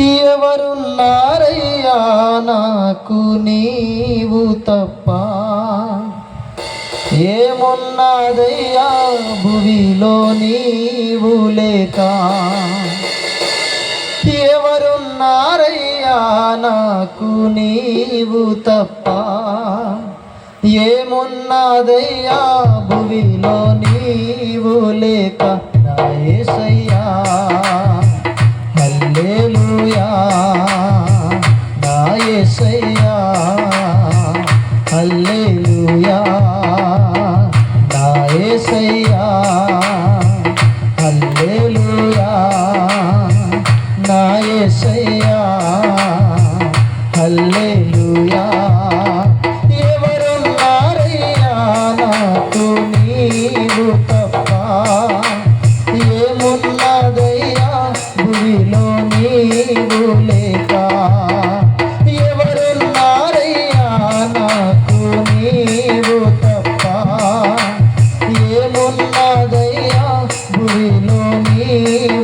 ఎవరున్నారయ్యా నాకు నీవు తప్ప? ఏమున్నాదయ్యా భువిలో నీవు లేక? ఎవరున్నారయ్యా నాకు నీవు తప్ప? ఏమున్నాదయ్యా భువిలో నీవు లేక? నా ఏసయ్యా హల్లెలూయా. నా యేసయ్యా హల్లెలూయా. నా యేసయ్యా హల్లెలూయా. ఎవరున్నారయ్యా నాకు నీ নীলমী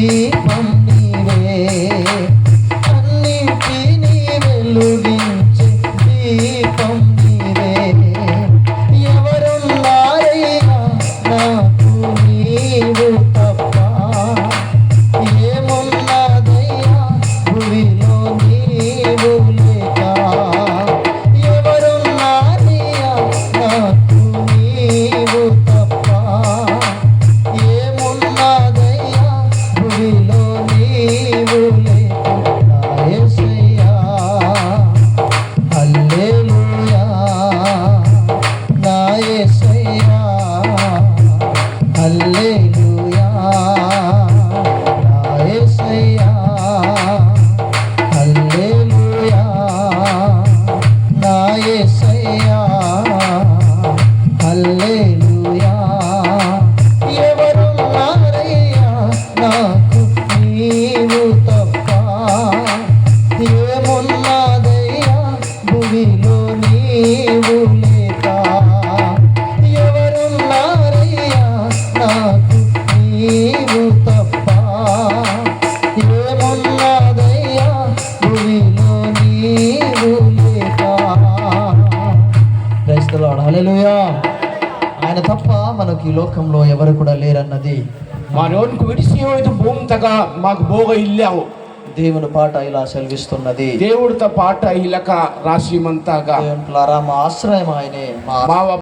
Sim. హలోయా ఆయన తప్ప మనకి ఈ లోకంలో ఎవరు కూడా లేరన్నది. మనోనికి విడిసి ఏమైతే మాకు బోగ ఇల్లావు. దేవుని పాట ఇలా సెలవిస్తున్నది. దేవుడితో పాట ఇలక రాశిమంతాగా మా ఆశ్రయం ఆయనే మా